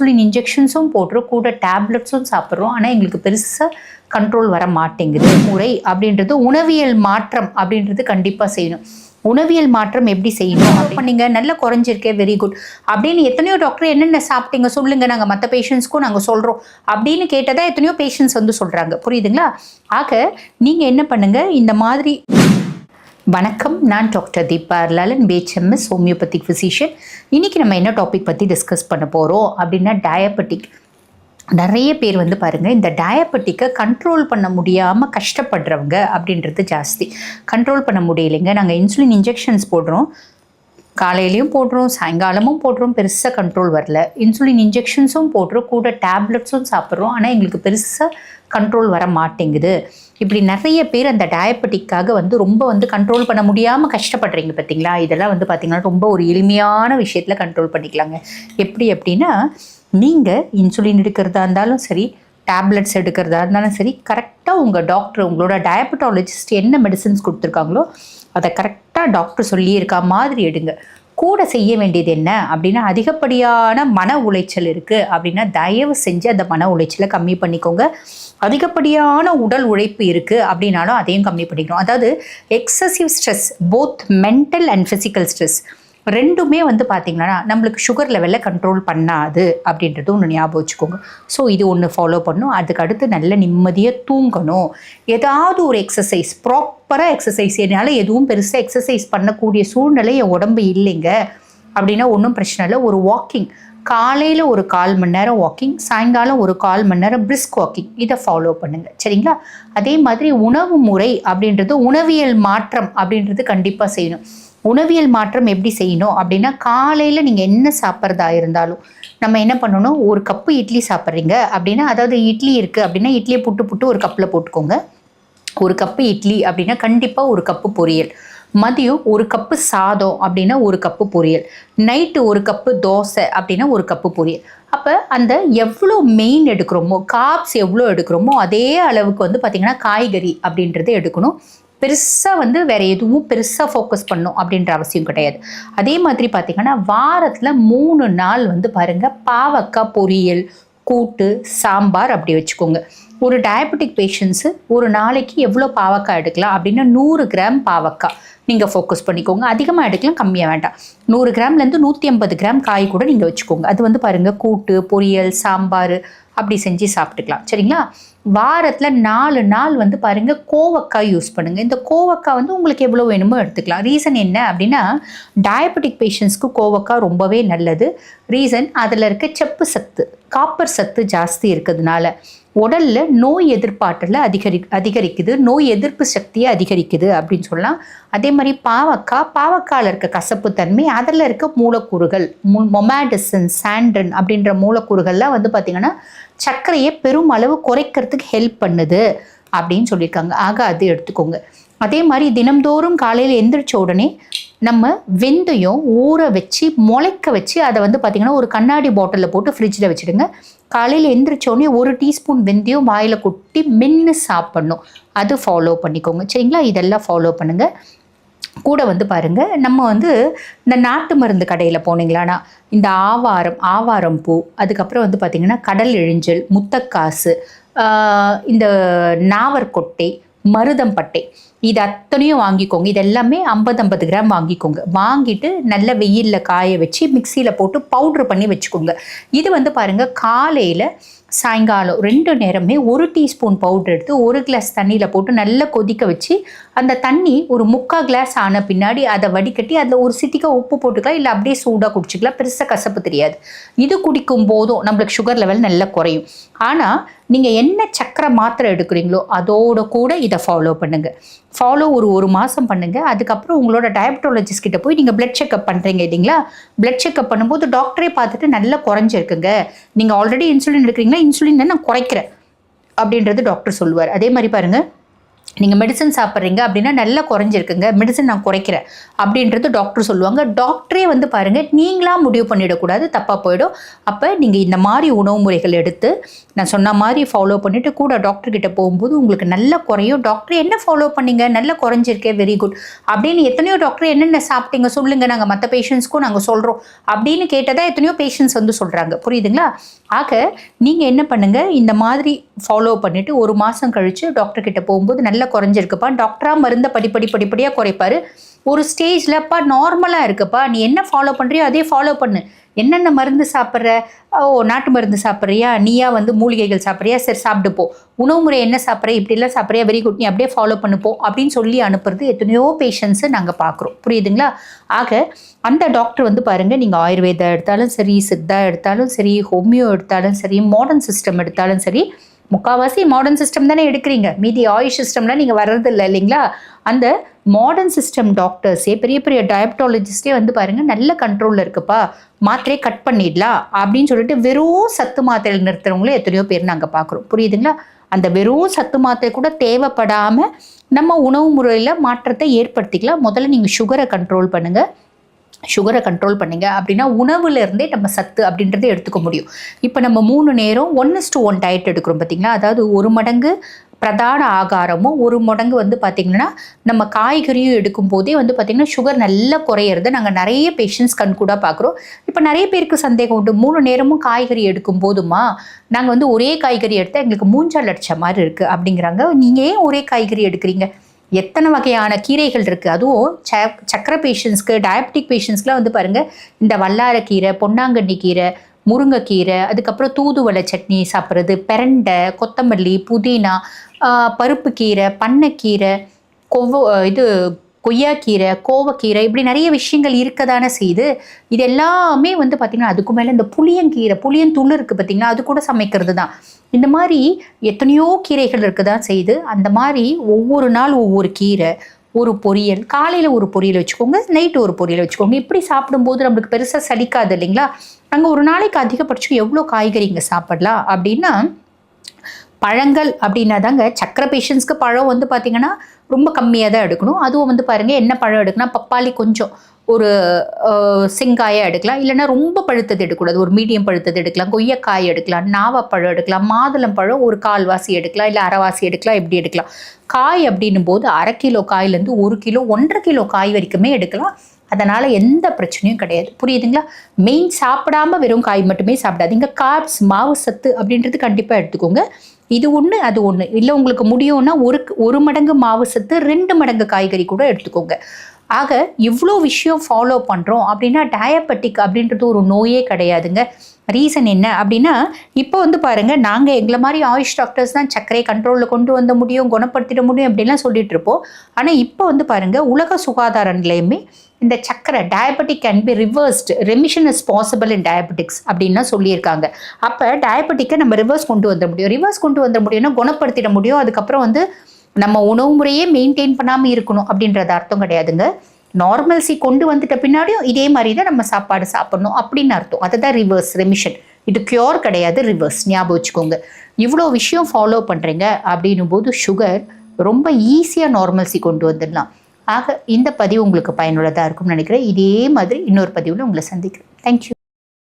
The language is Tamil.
இன்சுலின் இன்ஜெக்ஷன்ஸும் போடுறோம் கூட டேப்லெட்ஸும் சாப்பிட்றோம். ஆனால் எங்களுக்கு பெருசாக கண்ட்ரோல் வர மாட்டேங்குது. முறை அப்படின்றது உணவியல் மாற்றம் அப்படின்றது கண்டிப்பாக செய்யணும். உணவியல் மாற்றம் எப்படி செய்யணும்? பண்ணீங்க நல்லா குறைஞ்சிருக்கே வெரி குட் அப்படின்னு எத்தனையோ டாக்டர் என்னென்ன சாப்பிட்டீங்க சொல்லுங்க. நாங்கள் மற்ற பேஷண்ட்ஸ்க்கும் நாங்கள் சொல்கிறோம் அப்படின்னு கேட்டதா எத்தனையோ பேஷண்ட்ஸ் வந்து சொல்கிறாங்க புரியுதுங்களா? ஆக நீங்கள் என்ன பண்ணுங்கள் இந்த மாதிரி வணக்கம். நான் doctor Deepa Lalan BHMS homeopathic physician இன்றைக்கி நம்ம என்ன டாபிக் பற்றி டிஸ்கஸ் பண்ண போகிறோம் அப்படின்னா டயபெட்டிக் நிறைய பேர் வந்து பாருங்கள் இந்த டயபெட்டிக்கை கண்ட்ரோல் பண்ண முடியாமல் கஷ்டப்படுறவங்க அப்படின்றது ஜாஸ்தி. கண்ட்ரோல் பண்ண முடியலைங்க. நாங்கள் இன்சுலின் இன்ஜெக்ஷன்ஸ் போடுறோம். காலையிலையும் போடுறோம் சாயங்காலமும் போடுறோம் பெருசாக கண்ட்ரோல் வரல. இன்சுலின் இன்ஜெக்ஷன்ஸும் போடுறோம் கூட டேப்லெட்ஸும் சாப்பிட்றோம். ஆனால் எங்களுக்கு பெருசாக கண்ட்ரோல் வர மாட்டேங்குது. இப்படி நிறைய பேர் அந்த டயபெட்டிக்காக வந்து ரொம்ப வந்து கண்ட்ரோல் பண்ண முடியாமல் கஷ்டப்படுறீங்க பார்த்தீங்களா இதெல்லாம் வந்து பார்த்திங்கன்னா ரொம்ப ஒரு எளிமையான விஷயத்தில் கண்ட்ரோல் பண்ணிக்கலாங்க. எப்படி அப்படின்னா நீங்கள் இன்சுலின் எடுக்கிறதா இருந்தாலும் சரி டேப்லெட்ஸ் எடுக்கிறதா இருந்தாலும் சரி கரெக்டாக உங்கள் டாக்டர் உங்களோட டயபெட்டாலஜிஸ்ட் என்ன மெடிசன்ஸ் கொடுத்துருக்காங்களோ அதை கரெக்டாக டாக்டர் சொல்லியிருக்கா மாதிரி எடுங்க. கூட செய்ய வேண்டியது என்ன? அப்படின்னா அதிகப்படியான மன உளைச்சல் இருக்குது அப்படின்னா தயவு செஞ்சு அந்த மன உளைச்சலை கம்மி பண்ணிக்கோங்க. அதிகப்படியான உடல் உழைப்பு இருக்குது அப்படின்னாலும் அதையும் கம்மி பண்ணிக்கணும். அதாவது excessive stress both mental and physical stress ரெண்டுமே வந்து பார்த்திங்கன்னா நம்மளுக்கு சுகர் லெவலில் கண்ட்ரோல் பண்ணாது அப்படின்றது ஒன்று ஞாபகம் வச்சுக்கோங்க. ஸோ இது ஒன்று ஃபாலோ பண்ணும். அதுக்கு அடுத்து நல்ல நிம்மதியாக தூங்கணும். ஏதாவது ஒரு எக்ஸசைஸ் ப்ராப்பராக எக்ஸசைஸ் என்னால் எதுவும் பெருசாக எக்ஸசைஸ் பண்ணக்கூடிய சூழ்நிலை என் உடம்பு இல்லைங்க. அப்படின்னா ஒன்றும் பிரச்சனை இல்லை. ஒரு வாக்கிங் காலையில் ஒரு கால் மணி நேரம் வாக்கிங் சாயங்காலம் ஒரு கால் மணி நேரம் பிரிஸ்க் வாக்கிங் இதை ஃபாலோ பண்ணுங்கள் சரிங்களா? அதே மாதிரி உணவு முறை அப்படின்றது உணவியல் மாற்றம் அப்படின்றது கண்டிப்பாக செய்யணும். உணவியல் மாற்றம் எப்படி செய்யணும் அப்படின்னா காலையில் நீங்கள் என்ன சாப்பிட்றதா இருந்தாலும் நம்ம என்ன பண்ணணும்? ஒரு கப்பு இட்லி சாப்பிட்றீங்க அப்படின்னா அதாவது இட்லி இருக்குது அப்படின்னா இட்லியை புட்டு புட்டு ஒரு கப்பில் போட்டுக்கோங்க. ஒரு கப்பு இட்லி அப்படின்னா கண்டிப்பாக ஒரு கப்பு பொரியல். மதியம் ஒரு கப்பு சாதம் அப்படின்னா ஒரு கப்பு பொரியல். நைட்டு ஒரு கப்பு தோசை அப்படின்னா ஒரு கப்பு பொரியல். அப்போ அந்த எவ்வளோ மெயின் எடுக்கிறோமோ காப்ஸ் எவ்வளோ எடுக்கிறோமோ அதே அளவுக்கு வந்து பார்த்திங்கன்னா காய்கறி அப்படின்றத எடுக்கணும். பெருசாக வந்து வேறு எதுவும் பெருசாக ஃபோக்கஸ் பண்ணும் அப்படின்ற அவசியம் கிடையாது. அதே மாதிரி பார்த்திங்கன்னா வாரத்தில் மூணு நாள் வந்து பாருங்கள் பாவக்காய் பொரியல் கூட்டு சாம்பார் அப்படி வச்சுக்கோங்க. ஒரு டயபெட்டிக் பேஷண்ட்ஸு ஒரு நாளைக்கு எவ்வளோ பாவக்காய் எடுக்கலாம் அப்படின்னா நூறு கிராம் பாவக்காய் நீங்கள் ஃபோக்கஸ் பண்ணிக்கோங்க. அதிகமாக எடுக்கலாம் கம்மியாக வேண்டாம். நூறு கிராம்லேருந்து நூற்றி ஐம்பது கிராம் காய் கூட நீங்கள் வச்சுக்கோங்க. அது வந்து பாருங்கள் கூட்டு பொரியல் சாம்பார் அப்படி செஞ்சு சாப்பிட்டுக்கலாம். சரிங்களா? வாரத்தில் நாலு நாள் வந்து பாருங்கள் கோவக்காய் யூஸ் பண்ணுங்கள் இந்த கோவக்காய் வந்து உங்களுக்கு எவ்வளோ வேணுமோ எடுத்துக்கலாம். ரீசன் என்ன அப்படின்னா டயபெட்டிக் பேஷண்ட்ஸ்க்கு கோவக்காய் ரொம்பவே நல்லது. ரீசன் அதில் இருக்க செப்பு சத்து காப்பர் சத்து ஜாஸ்தி இருக்கிறதுனால. உடலில் நோய் எதிர்ப்பாற்றல அதிகரி அதிகரிக்குது நோய் எதிர்ப்பு சக்தியை அதிகரிக்குது அப்படின்னு சொல்லலாம். அதே மாதிரி பாவக்காய் பாவக்காயில் இருக்க கசப்புத்தன்மை அதில் இருக்க மூலக்கூறுகள் மொமாடிசன் சாண்டன் அப்படின்ற மூலக்கூறுகள்லாம் வந்து பார்த்திங்கன்னா சர்க்கரையை பெரும் அளவு குறைக்கிறதுக்கு ஹெல்ப் பண்ணுது அப்படின்னு சொல்லியிருக்காங்க. ஆக அது எடுத்துக்கோங்க. அதே மாதிரி தினம்தோறும் காலையில் எந்திரிச்ச உடனே நம்ம வெந்தயம் ஊற வச்சு முளைக்க வச்சு அதை வந்து பார்த்திங்கன்னா ஒரு கண்ணாடி பாட்டிலில் போட்டு ஃப்ரிட்ஜில் வச்சுடுங்க. காலையில் எந்திரிச்சோடனே ஒரு டீஸ்பூன் வெந்தயம் வாயில் கொட்டி மென்று சாப்பிட்ணும். அது ஃபாலோ பண்ணிக்கோங்க. சரிங்களா? இதெல்லாம் ஃபாலோ பண்ணுங்கள் கூட வந்து பாருங்கள் நம்ம வந்து இந்த நாட்டு மருந்து கடையில் போனீங்களானா இந்த ஆவாரம் ஆவாரம் பூ அதுக்கப்புறம் வந்து பார்த்திங்கன்னா கடல் இழிஞ்சல் முத்தக்காசு இந்த நாவற்கொட்டை மருதம்பட்டை இது அத்தனையும் வாங்கிக்கோங்க. இது எல்லாமே ஐம்பது ஐம்பது கிராம் வாங்கிக்கோங்க. வாங்கிட்டு நல்ல வெயிலில் காய வச்சு மிக்சியில் போட்டு பவுட்ரு பண்ணி வச்சுக்கோங்க. இது வந்து பாருங்கள் காலையில் சாயங்காலம் ரெண்டு நேரமே ஒரு டீஸ்பூன் பவுடர் எடுத்து ஒரு கிளாஸ் தண்ணியில் போட்டு நல்லா கொதிக்க வச்சு அந்த தண்ணி ஒரு முக்கால் கிளாஸ் ஆன பின்னாடி அதை வடிகட்டி அதில் ஒரு சிட்டிக்க உப்பு போட்டுக்கலாம் இல்லை அப்படியே சூடாக குடிச்சிக்கலாம். பெருசாக கசப்பு தெரியாது. இது குடிக்கும் போதும் நம்மளுக்கு சுகர் லெவல் நல்லா குறையும். ஆனால் நீங்கள் என்ன சக்கரை மாத்திரை எடுக்கிறீங்களோ அதோட கூட இதை ஃபாலோ பண்ணுங்கள் ஃபாலோ ஒரு ஒரு மாதம் பண்ணுங்கள் அதுக்கப்புறம் உங்களோட டயபட்டாலஜிஸ்ட் கிட்ட போய் நீங்கள் பிளட் செக்அப் பண்ணுறீங்க இல்லைங்களா? பிளட் செக்அப் பண்ணும்போது டாக்டரே பார்த்துட்டு நல்லா குறைஞ்சிருக்குங்க. நீங்கள் ஆல்ரெடி இன்சுலின் எடுக்கிறீங்களா? இன்சுலின் நான் குறைக்கிறேன் அப்படின்றது டாக்டர் சொல்லுவார். அதே மாதிரி பாருங்கள் நீங்கள் மெடிசன் சாப்பிட்றீங்க அப்படின்னா நல்லா குறைஞ்சிருக்குங்க. மெடிசன் நான் குறைக்கிறேன் அப்படின்றது டாக்டர் சொல்லுவாங்க. டாக்டரே வந்து பாருங்கள் நீங்களாக முடிவு பண்ணிடக்கூடாது தப்பாக போயிடும். அப்போ நீங்கள் இந்த மாதிரி உணவு முறைகள் எடுத்து நான் சொன்ன மாதிரி ஃபாலோ பண்ணிவிட்டு கூட டாக்டர்கிட்ட போகும்போது உங்களுக்கு நல்லா குறையும். டாக்டர் என்ன ஃபாலோ பண்ணிங்க? நல்லா குறைஞ்சிருக்கே வெரி குட் அப்படின்னு எத்தனையோ டாக்டர் என்னென்ன சாப்பிட்டீங்க? சொல்லுங்கள் நாங்கள் மற்ற பேஷண்ட்ஸ்க்கும் நாங்கள் சொல்கிறோம் அப்படின்னு கேட்டதாக எத்தனையோ பேஷண்ட்ஸ் வந்து சொல்கிறாங்க புரியுதுங்களா? ஆக நீங்கள் என்ன பண்ணுங்கள் இந்த மாதிரி ஃபாலோ பண்ணிவிட்டு ஒரு மாதம் கழித்து டாக்டர்கிட்ட போகும்போது நல்லா குறைஞ்சிருக்குப்பா. டாக்டராக மருந்தை படிப்படி படிப்படியாக குறைப்பார். ஒரு ஸ்டேஜ்லப்பா நார்மலாக இருக்குப்பா. நீ என்ன ஃபாலோ பண்ணுறியோ அதே ஃபாலோ பண்ணு. என்னென்ன மருந்து சாப்பிட்ற? ஓ நாட்டு மருந்து சாப்பிட்றியா? நீயா வந்து மூலிகைகள் சாப்பிட்றியா? சரி சாப்பிட்டுப்போ உணவு முறை என்ன சாப்பிட்ற? இப்படிலாம் சாப்பிட்றியா? வெரி குட் நீ அப்படியே ஃபாலோ பண்ணுப்போம் அப்படின்னு சொல்லி அனுப்புறது எத்தனையோ பேஷண்ட்ஸு நாங்கள் பார்க்குறோம் புரியுதுங்களா? ஆக அந்த டாக்டர் வந்து பாருங்கள் நீங்கள் ஆயுர்வேதா எடுத்தாலும் சரி சித்தா எடுத்தாலும் சரி ஹோமியோ எடுத்தாலும் சரி மாடர்ன் சிஸ்டம் எடுத்தாலும் சரி முக்கால்வாசி மாடர்ன் சிஸ்டம் தானே எடுக்கிறீங்க. மீதி ஆயுஷ் சிஸ்டம்லாம் நீங்கள் வர்றது இல்லை இல்லைங்களா? அந்த மாடர்ன் சிஸ்டம் டாக்டர்ஸே பெரிய பெரிய டயபட்டாலஜிஸ்டே வந்து பாருங்கள் நல்ல கண்ட்ரோலில் இருக்குப்பா. மாத்திரையை கட் பண்ணிடலாம் அப்படின்னு சொல்லிட்டு வெறும் சத்து மாத்திரையில் நிறுத்துறவங்களும் எத்தனையோ பேர் நாங்கள் பார்க்குறோம். புரியுதுங்களா? அந்த வெறும் சத்து மாத்திரை கூட தேவைப்படாமல் நம்ம உணவு முறையில் மாற்றத்தை ஏற்படுத்திக்கலாம். முதல்ல நீங்கள் சுகரை கண்ட்ரோல் பண்ணுங்கள் சுகரை கண்ட்ரோல் பண்ணிங்க. அப்படின்னா உணவுலேருந்தே நம்ம சத்து அப்படின்றத எடுத்துக்க முடியும். இப்போ நம்ம மூணு நேரம் one is to one diet எடுக்கிறோம் பார்த்தீங்களா அதாவது ஒரு மடங்கு பிரதான ஆகாரமும் ஒரு மடங்கு வந்து பார்த்திங்கன்னா நம்ம காய்கறியும் எடுக்கும் போதே வந்து பார்த்திங்கன்னா சுகர் நல்லா குறையிறது நாங்கள் நிறைய பேஷண்ட்ஸ் கண் கூட பார்க்குறோம் இப்போ நிறைய பேருக்கு சந்தேகம் உண்டு. மூணு நேரமும் காய்கறி எடுக்கும் போதுமா? நாங்கள் வந்து ஒரே காய்கறி எடுத்தால் எங்களுக்கு மூஞ்சால் அடித்த மாதிரி இருக்குது அப்படிங்கிறாங்க. நீங்கள் ஏன் ஒரே காய்கறி எடுக்கிறீங்க? எத்தனை வகையான கீரைகள் இருக்குது அதுவும் ச சக்கரை பேஷண்ட்ஸ்க்கு டயபெட்டிக் பேஷண்ட்ஸ்க்குலாம் வந்து பாருங்கள் இந்த வல்லாரக்கீரை பொன்னாங்கண்ணி கீரை முருங்கைக்கீரை அதுக்கப்புறம் தூதுவளை சட்னி சாப்பிட்றது பெரண்டை கொத்தமல்லி புதினா பருப்பு கீரை பண்ணைக்கீரை கொவ்வ இது கொய்யாக்கீரை கோவக்கீரை இப்படி நிறைய விஷயங்கள் இருக்க தானே செய்யுது. இது எல்லாமே வந்து பார்த்திங்கன்னா அதுக்கு மேலே இந்த புளியங்கீரை புளியந்தூள் இருக்குது பார்த்திங்கன்னா அது கூட சமைக்கிறது தான். இந்த மாதிரி எத்தனையோ கீரைகள் இருக்க தான் செய்யுது. அந்த மாதிரி ஒவ்வொரு நாள் ஒவ்வொரு கீரை ஒரு பொரியல் காலையில் ஒரு பொரியல் வச்சுக்கோங்க நைட்டு ஒரு பொரியல் வச்சுக்கோங்க. இப்படி சாப்பிடும்போது நம்மளுக்கு பெருசாக சலிக்காது இல்லைங்களா? அங்கே ஒரு நாளைக்கு அதிகபட்சம் எவ்வளோ காய்கறிங்க சாப்பிடலாம்? அப்படின்னா பழங்கள் அப்படின்னா தாங்க சக்கரை பேஷண்ட்ஸ்க்கு பழம் வந்து பார்த்திங்கன்னா ரொம்ப கம்மியாக தான் எடுக்கணும். அதுவும் வந்து பாருங்கள் என்ன பழம் எடுக்கணும் பப்பாளி கொஞ்சம் ஒரு செங்காயை எடுக்கலாம். இல்லைன்னா ரொம்ப பழுத்தது எடுக்கக்கூடாது. ஒரு மீடியம் பழுத்தது எடுக்கலாம். கொய்யக்காய் எடுக்கலாம். நாவப்பழம் எடுக்கலாம். மாதுளம் பழம் ஒரு கால்வாசி எடுக்கலாம். இல்லை அரைவாசி எடுக்கலாம். எப்படி எடுக்கலாம். காய் அப்படின்னும் போது அரை கிலோ காயிலேருந்து ஒரு கிலோ ஒன்றரை கிலோ காய் வரைக்குமே எடுக்கலாம். அதனால் எந்த பிரச்சனையும் கிடையாது. புரியுதுங்களா? மெயின் சாப்பிடாம வெறும் காய் மட்டுமே சாப்பிடாதீங்க. கார்ப்ஸ் மாவு சத்து அப்படின்றது கண்டிப்பாக எடுத்துக்கோங்க. இது ஒன்று அது ஒன்று இல்லை உங்களுக்கு முடியும்னா ஒரு ஒரு மடங்கு மாவு சத்து ரெண்டு மடங்கு காய்கறி கூட எடுத்துக்கோங்க. ஆக இவ்வளோ விஷயம் ஃபாலோ பண்ணுறோம் அப்படின்னா டயபெட்டிக் அப்படின்றது ஒரு நோயே கிடையாதுங்க. ரீசன் என்ன அப்படின்னா இப்போ வந்து பாருங்கள் நாங்கள் எங்களை மாதிரி ஆயுஷ் டாக்டர்ஸ் தான் சர்க்கரை கண்ட்ரோலில் கொண்டு வந்த முடியும் குணப்படுத்திட முடியும் அப்படின்லாம் சொல்லிட்டு இருப்போம். ஆனால் இப்போ வந்து பாருங்கள் உலக சுகாதார நிலையமே இந்த சக்கரை diabetic can be reversed remission is possible in diabetics அப்படின்னா சொல்லியிருக்காங்க. அப்போ டயபெட்டிக்கை நம்ம ரிவர்ஸ் கொண்டு வந்துட முடியும். ரிவர்ஸ் கொண்டு வந்துட முடியும்னா குணப்படுத்திட முடியும். அதுக்கப்புறம் வந்து நம்ம உணவு முறையே மெயின்டைன் பண்ணாமல் இருக்கணும் அப்படின்றது அர்த்தம் கிடையாதுங்க. நார்மல்சி கொண்டு வந்துட்ட பின்னாடியும் இதே மாதிரி தான் நம்ம சாப்பாடு சாப்பிடணும் அப்படின்னு அர்த்தம். அதுதான் ரிவர்ஸ் ரெமிஷன் இது க்யூர் கிடையாது ரிவர்ஸ் ஞாபகம் வச்சுக்கோங்க. இவ்வளோ விஷயம் ஃபாலோ பண்ணுறீங்க அப்படின்னும் போது சுகர் ரொம்ப ஈஸியாக நார்மல்சி கொண்டு வந்துடலாம். ஆக இந்த பதிவு உங்களுக்கு பயனுள்ளதாக இருக்கும்னு நினைக்கிறேன். இதே மாதிரி இன்னொரு பதிவில் உங்களை சந்திக்கிறேன். தேங்க்யூ